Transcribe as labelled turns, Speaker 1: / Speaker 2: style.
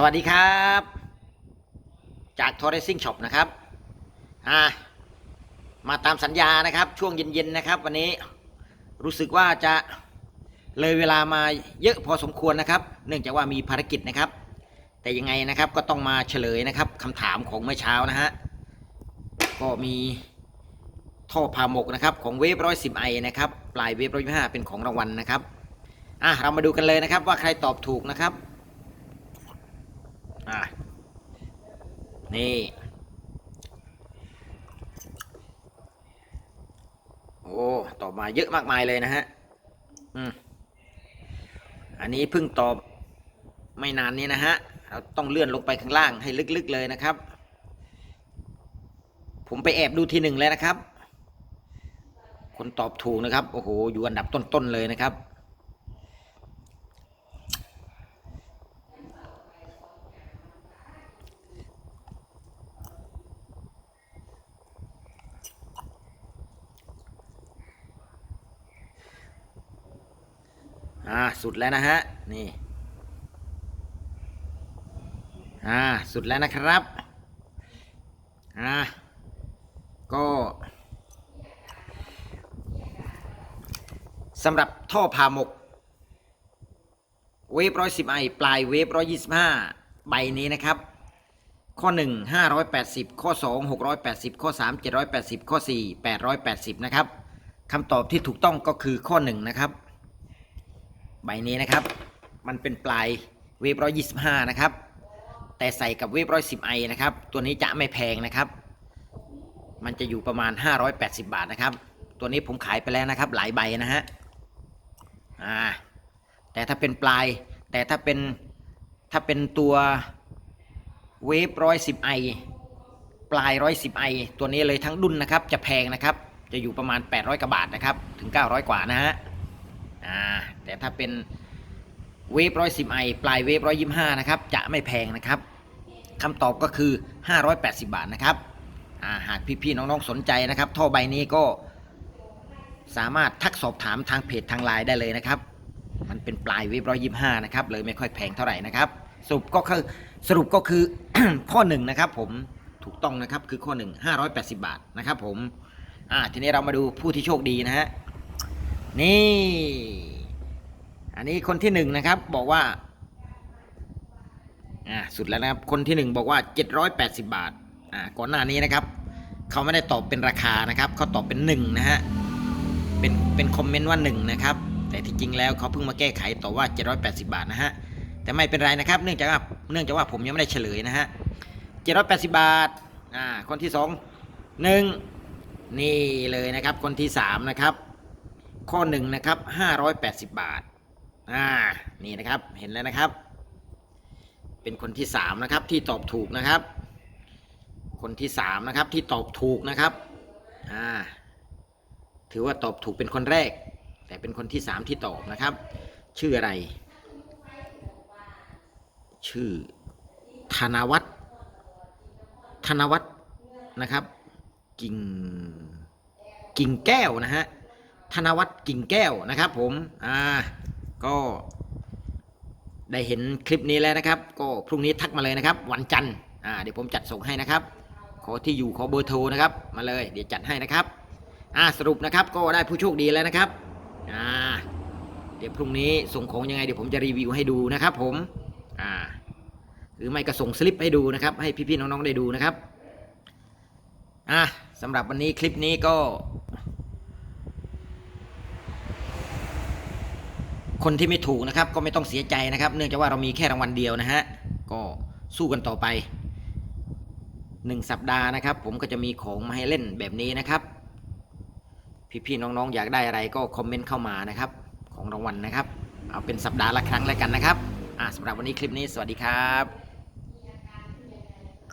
Speaker 1: สวัสดีครับ จากทอร์เรซิ่งช็อปนะครับอ่ามาตามสัญญานะครับ ช่วงเย็นๆนะครับ วันนี้รู้สึกว่าจะเลยเวลามาเยอะพอสมควรนะครับ เนื่องจากว่ามีภารกิจนะครับ แต่ยังไงนะครับก็ต้องมาเฉลยนะครับคำถามของเมื่อเช้านะฮะก็มีท่อพาหมกนะครับของเวฟร้อยสิบไอนะครับปลายเวฟร้อยห้าเป็นของรางวัลนะครับอะเรามาดูกันเลยนะครับว่าใครตอบถูกนะครับ อะนี่ โอ้ตอมาเยอะมากมายเลยนะฮะ อืม อันนี้เพิ่งตอบไม่นานนี้นะฮะ เราต้องเลื่อนลงไปข้างล่างให้ลึกๆเลยนะครับ ผมไปแอบดูทีหนึ่งเลยนะครับ คนตอบถูกนะครับ โอ้โห อยู่อันดับต้นๆเลยนะครับ อ่าสุดแล้วนะฮะนี่อ่าสุดแล้วนะครับอ่าก็สำหรับท่อผ่าหมก เวฟร้อยสิบไอปลายเวฟร้อยยี่สิบห้าใบนี้นะครับ ข้อ1 580ข้อ2 680ข้อ3 780ข้อ4 880นะครับคำตอบที่ถูกต้องก็คือข้อ1นะครับ ใบนี้นะครับ มันเป็นปลายเวฟร้อยยี่สิบห้านะครับ แต่ใส่กับเวฟร้อยสิบไอนะครับ ตัวนี้จะไม่แพงนะครับ มันจะอยู่ประมาณ580บาทนะครับ ตัวนี้ผมขายไปแล้วนะครับ หลายใบนะฮะ อ่า แต่ถ้าเป็นปลาย แต่ถ้าเป็น ถ้าเป็นตัวเวฟร้อยสิบไอปลายร้อยสิบไอตัวนี้เลยทั้งดุนนะครับ จะแพงนะครับ จะอยู่ประมาณ 800กว่าบาทนะครับ ถึง 900 กว่านะฮะ อ่าแต่ถ้าเป็นเวฟร้อยสิบไอปลายเวฟร้อยยี่ห้านะครับจะไม่แพงนะครับคำตอบก็คือ 580 บาทนะครับาหากพี่ๆน้องๆสนใจนะครับ ท่อใบนี้ก็สามารถทักสอบถามทางเพจทางไลน์ได้เลยนะครับ มันเป็นปลายเวฟร้อยยี่ห้านะครับเลยไม่ค่อยแพงเท่าไหร่นะครับสรุปก็คือสรุปก็คือข้อหนึ่งนะครับผมถูกต้องนะครับคือข้อหนึ่ง580 บาทนะครับผมอ่าทีนี้เรามาดูผู้ที่โชคดีนะฮะ นี่ อันนี้คนที่หนึ่งนะครับ บอกว่า อ่า สุดแล้วนะครับ คนที่หนึ่งบอกว่า780บาท อ่า ก่อนหน้านี้นะครับ เขาไม่ได้ตอบเป็นราคานะครับ เขาตอบเป็นหนึ่งนะฮะ เป็น เป็นคอมเมนต์ว่าหนึ่งนะครับ แต่ที่จริงแล้วเขาเพิ่งมาแก้ไขต่อว่า780บาทนะฮะ แต่ไม่เป็นไรนะครับ เนื่องจากว่าเนื่องจากว่าผมยังไม่ได้เฉลยนะฮะ780บาท อ่า คนที่สองหนึ่งนี่เลยนะครับ คนที่สามนะครับ ข้อหนึ่งนะครับ580บาท อ่า นี่นะครับเห็นแล้วนะครับ เป็นคนที่สามนะครับที่ตอบถูกนะครับ คนที่สามนะครับที่ตอบถูกนะครับ อ่า ถือว่าตอบถูกเป็นคนแรก แต่เป็นคนที่สามที่ตอบนะครับ ชื่ออะไร ชื่อธนวัฒน์ธนวัฒน์นะครับ กิ่งกิ่งแก้วนะฮะ ธนวัฒน์กิ่งแก้วนะครับผมอ่าก็ได้เห็นคลิปนี้แล้วนะครับ ก็พรุ่งนี้ทักมาเลยนะครับ วันจันทร์อ่าเดี๋ยวผมจัดส่งให้นะครับ ขอที่อยู่ขอเบอร์โทรนะครับ มาเลยเดี๋ยวจัดให้นะครับอ่าสรุปนะครับก็ได้ผู้โชคดีแล้วนะครับอ่าเดี๋ยวพรุ่งนี้ส่งของยังไงเดี๋ยวผมจะรีวิวให้ดูนะครับ ผมอ่าหรือไม่ก็ส่งสลิปให้ดูนะครับ ให้พี่ๆน้องๆได้ดูนะครับอะสำหรับวันนี้คลิปนี้ก็ คนที่ไม่ถูกนะครับ ก็ไม่ต้องเสียใจนะครับ เนื่องจากว่าเรามีแค่รางวัลเดียวนะฮะก็สู้กันต่อไปหนึ่งสัปดาห์นะครับ ผมก็จะมีของมาให้เล่นแบบนี้นะครับ พี่ๆน้องๆ อยากได้อะไรก็คอมเมนต์เข้ามานะครับ ของรางวัลนะครับ เอาเป็นสัปดาห์ละครั้งแล้วกันนะครับอะสำหรับวันนี้คลิปนี้สวัสดีครับ